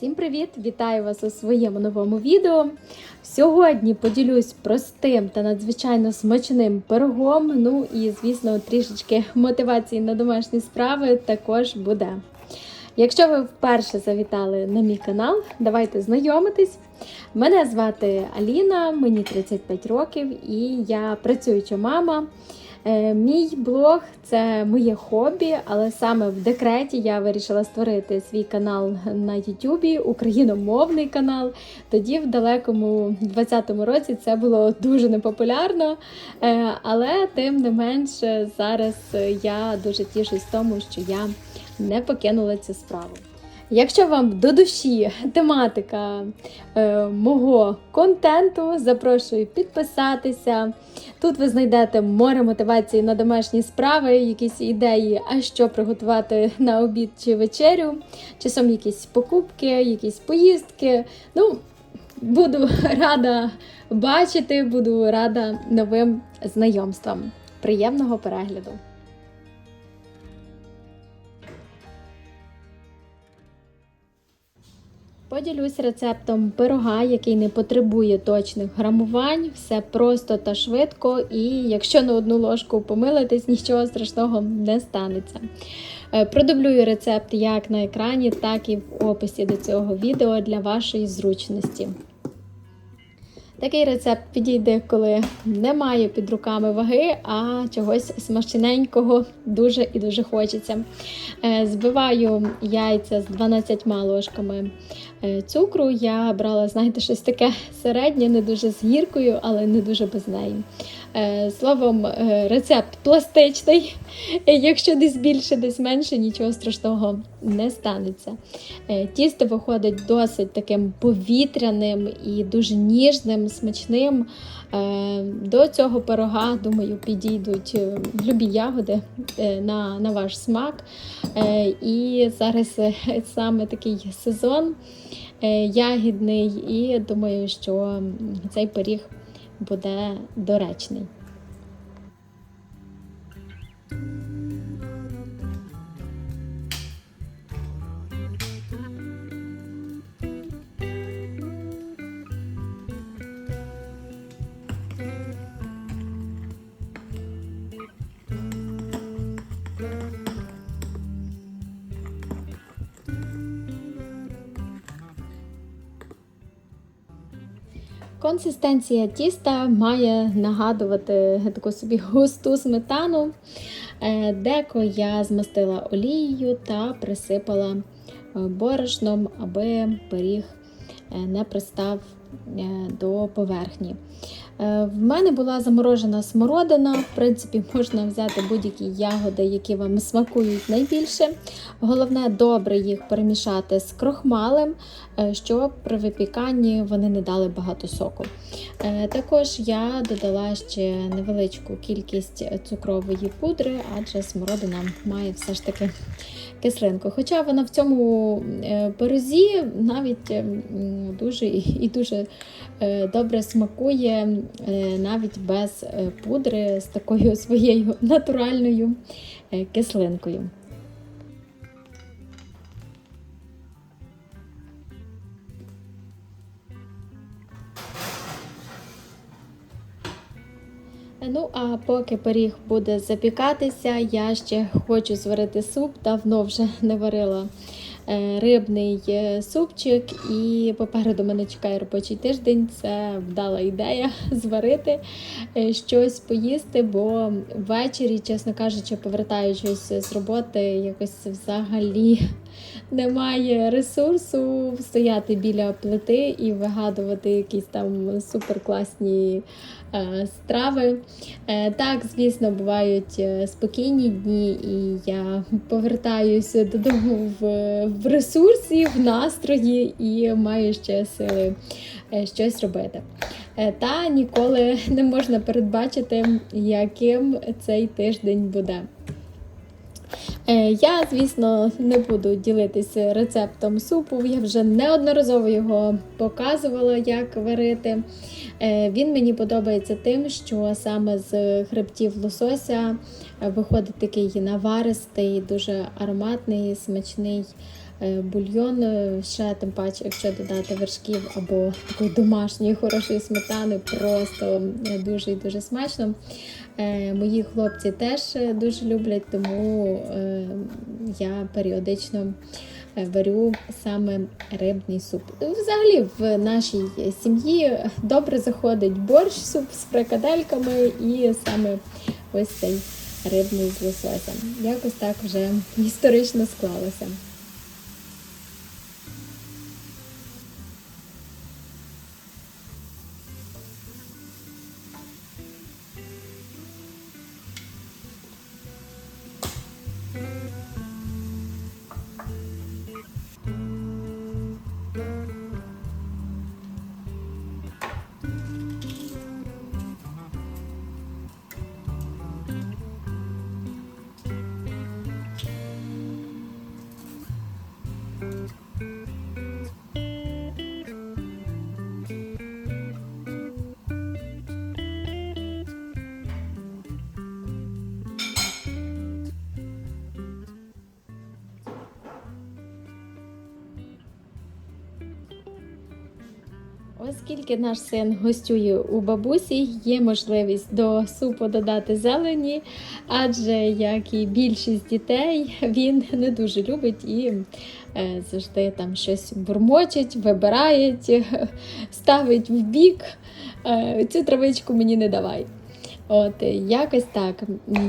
Всім привіт! Вітаю вас у своєму новому відео. Сьогодні поділюсь простим та надзвичайно смачним пирогом. Ну і, звісно, трішечки мотивації на домашні справи також буде. Якщо ви вперше завітали на мій канал, давайте знайомитись. Мене звати Аліна, мені 35 років і я працююча мама. Е, Мій блог це моє хобі, але саме в декреті я вирішила створити свій канал на Ютубі, україномовний канал. Тоді, в далекому 20-му році, це було дуже непопулярно. Е, Але тим не менш, зараз я дуже тішусь тому, що я не покинула цю справу. Якщо вам до душі тематика е, мого контенту, запрошую підписатися. Тут ви знайдете море мотивації на домашні справи, якісь ідеї, а що приготувати на обід чи вечерю, часом якісь покупки, якісь поїздки. Ну, буду рада бачити, буду рада новим знайомствам. Приємного перегляду! Поділюсь рецептом пирога, який не потребує точних грамувань, все просто та швидко, і якщо на одну ложку помилитись, нічого страшного не станеться. Е, Продублюю рецепт як на екрані, так і в описі до цього відео для вашої зручності. Такий рецепт підійде, коли немає під руками ваги, а чогось смачненького дуже і дуже хочеться. Е, Збиваю яйця з 12 ложками е, цукру. Я брала, знаєте, щось таке середнє, не дуже з гіркою, але не дуже без неї. Е, Словом, рецепт пластичний. Якщо десь більше, десь менше, нічого страшного не станеться. Тісто виходить досить таким повітряним і дуже ніжним, смачним. Е, До цього пирога, думаю, підійдуть е, любі ягоди е, на, на ваш смак. І зараз саме такий сезон ягідний, і думаю, що цей пиріг буде доречний. Консистенція тіста має нагадувати таку собі густу сметану. Е, Деко я змастила олією та присипала е, борошном, аби пиріг е, не пристав до поверхні. Е, В мене була заморожена смородина. В принципі, можна взяти будь-які ягоди, які вам смакують найбільше. Головне добре їх перемішати з крохмалем, е, щоб при випіканні вони не дали багато соку. Е, Також я додала ще невеличку кількість цукрової пудри, адже смородина має все ж таки кислинку. Хоча вона в цьому е, пирозі навіть е, дуже і дуже е, добре смакує навіть без пудри з такою своєю натуральною кислинкою. Ну, а поки пиріг буде запікатися, я ще хочу зварити суп. Давно вже не варила е, рибний е, супчик, і попереду мене чекає робочий тиждень. Це вдала ідея зварити е, щось поїсти, бо ввечері, чесно кажучи, повертаючись з роботи, якось взагалі немає ресурсу стояти біля плити і вигадувати якісь там суперкласні страви. Е, так, звісно, бувають е, спокійні дні, і я повертаюся додому в, в ресурсі, в настрої і маю ще сили е, щось робити. Е, Та ніколи не можна передбачити, яким цей тиждень буде. Е, Я, звісно, не буду ділитися рецептом супу. Я вже неодноразово його показувала, як варити. Е, Він мені подобається тим, що саме з хребтів лосося виходить такий наваристий, дуже ароматний, смачний бульйон, е, ще тим паче, якщо додати вершків або такої домашньої хорошої сметани, просто е, дуже і дуже смачно. Е, Мої хлопці теж е, дуже люблять, тому е, я періодично е, варю саме рибний суп. Взагалі в нашій сім'ї добре заходить борщ, суп з фрикадельками і саме ось цей рибний з лососем. Якось так вже історично склалося. Оскільки наш син гостює у бабусі, є можливість до супу додати зелені, адже як і більшість дітей, він не дуже любить і е, завжди там щось бурмочить, вибирають, е, ставить в бік. Е, цю травичку мені не давай. От якось так.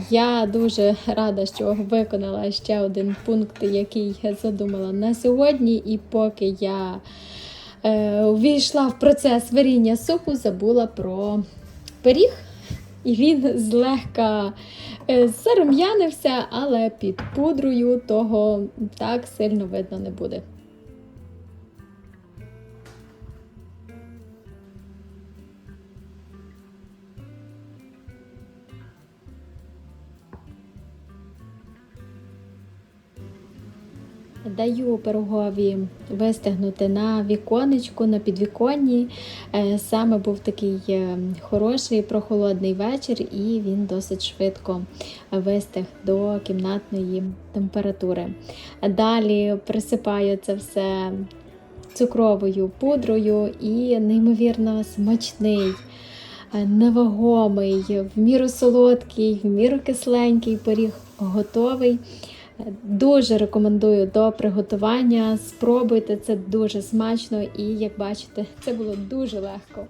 Я дуже рада, що виконала ще один пункт, який я задумала на сьогодні, і поки я увійшла в процес варіння супу, забула про пиріг. І він злегка е, зарум'янився, але під пудрою того так сильно видно не буде. Даю пирогові вистигнути на віконечку, на підвіконні. Е, Саме був такий е, хороший прохолодний вечір, і він досить швидко вистиг до кімнатної температури. Далі присипаю це все цукровою пудрою і неймовірно смачний. е, Невагомий, в міру солодкий, в міру кисленький пиріг готовий. Дуже рекомендую до приготування. Спробуйте це дуже смачно, і як бачите, це було дуже легко.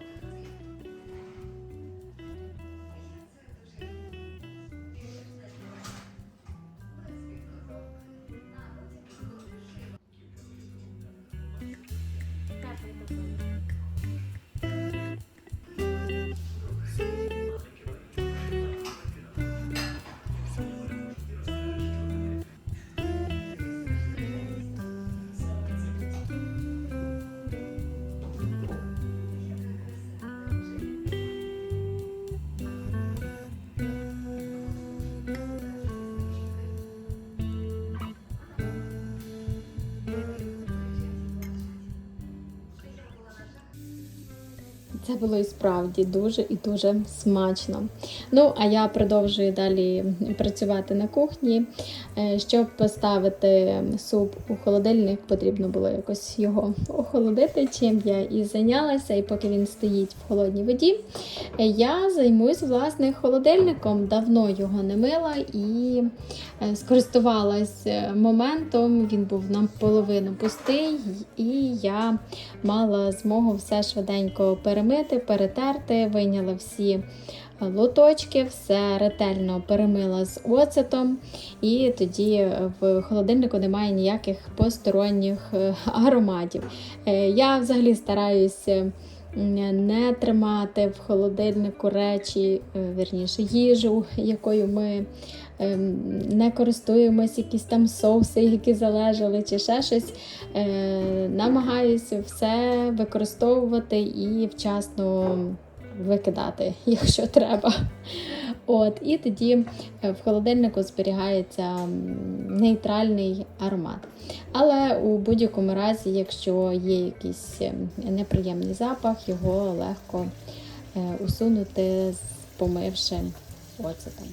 Це було і справді дуже і дуже смачно. Ну, а я продовжую далі працювати на кухні. Е, Щоб поставити суп у холодильник, потрібно було якось його охолодити, чим я і зайнялася. І поки він стоїть в холодній воді, е, я займусь власне холодильником. Давно його не мила і е, скористувалась моментом. Він був наполовину пустий, і я мала змогу все швиденько перемити, перетерти, вийняла всі лоточки, все ретельно перемила з оцетом, і тоді в холодильнику немає ніяких посторонніх е, ароматів. Е, Я взагалі стараюся не тримати в холодильнику речі, е, вірніше, їжу, якою ми не користуємось, якісь там соуси, які залежали, чи ще щось. Е, Намагаюся все використовувати і вчасно викидати, якщо треба. От, І тоді е, в холодильнику зберігається нейтральний аромат. Але у будь-якому разі, якщо є якийсь е, неприємний запах, його легко усунути, помивши оцетом.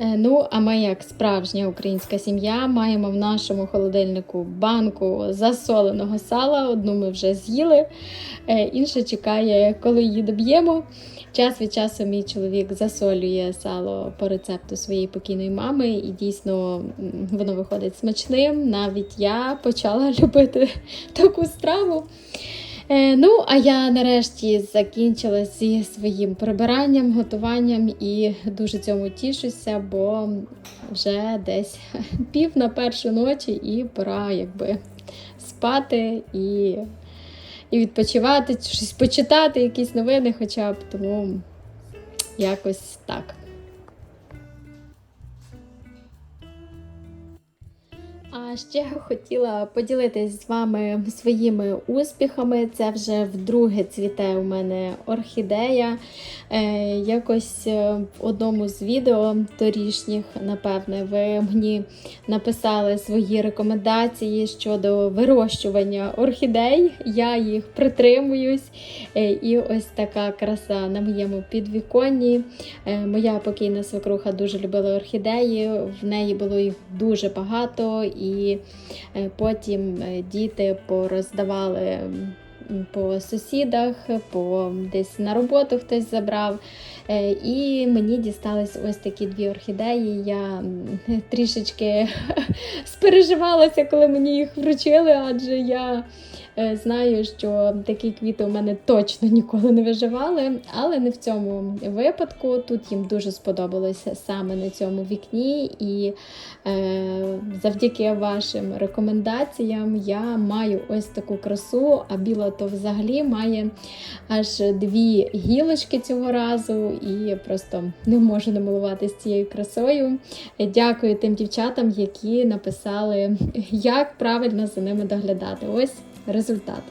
Ну, а ми, як справжня українська сім'я, маємо в нашому холодильнику банку засоленого сала. Одну ми вже з'їли, е, інша чекає, коли її доб'ємо. Час від часу мій чоловік засолює сало по рецепту своєї покійної мами, і дійсно воно виходить смачним. Навіть я почала любити таку страву. Е, ну, а я нарешті закінчила зі своїм прибиранням, готуванням і дуже цьому тішуся, бо вже десь пів на першу ночі і пора якби спати і, і відпочивати, щось почитати, якісь новини хоча б. Тому якось так. А ще хотіла поділитись з вами своїми успіхами. Це вже вдруге цвіте у мене орхідея. Е, якось е, в одному з відео торішніх, напевне, ви мені написали свої рекомендації щодо вирощування орхідей. Я їх притримуюсь. Е, і ось така краса на моєму підвіконні. Моя покійна свекруха дуже любила орхідеї, в неї було їх дуже багато, і е, потім е, діти пороздавали по сусідах, по десь на роботу хтось забрав. Е, І мені дістались ось такі дві орхідеї. Я трішечки спереживалася, коли мені їх вручили, адже я знаю, що такі квіти у мене точно ніколи не виживали, але не в цьому випадку. Тут їм дуже сподобалося саме на цьому вікні, і е, завдяки вашим рекомендаціям я маю ось таку красу, а біла то взагалі має аж дві гілочки цього разу, і просто не можу намилуватися цією красою. Дякую тим дівчатам, які написали, як правильно за ними доглядати. Ось результат.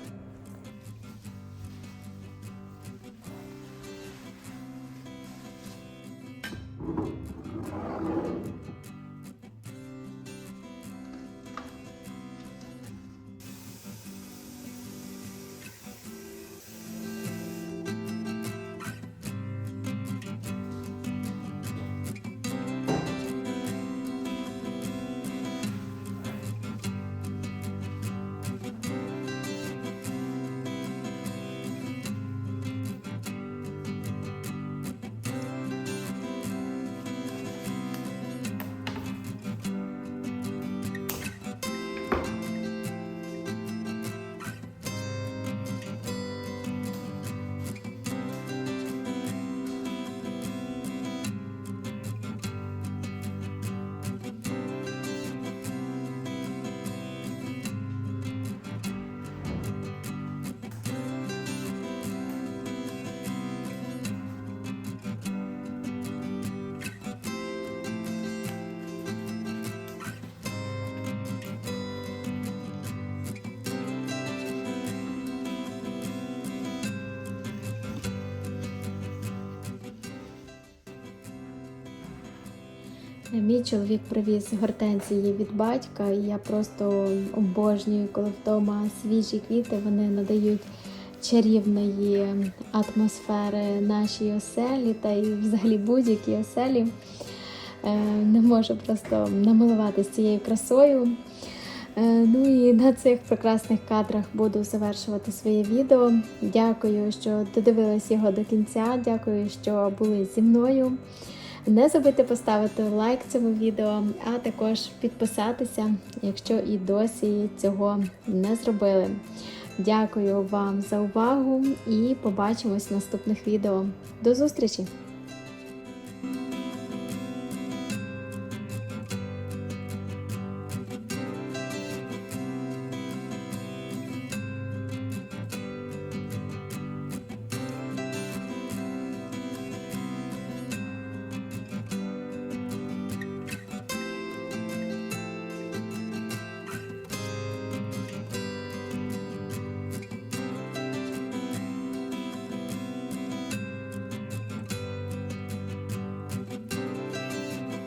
Мій чоловік привіз гортензії від батька, і я просто обожнюю, коли вдома свіжі квіти вони надають чарівної атмосфери нашій оселі та й взагалі будь-якій оселі. Е, Не можу просто намилуватися цією красою. Е, Ну і на цих прекрасних кадрах буду завершувати своє відео. Дякую, що додивились його до кінця. Дякую, що були зі мною. Не забудьте поставити лайк цьому відео, а також підписатися, якщо і досі цього не зробили. Дякую вам за увагу і побачимось в наступних відео. До зустрічі!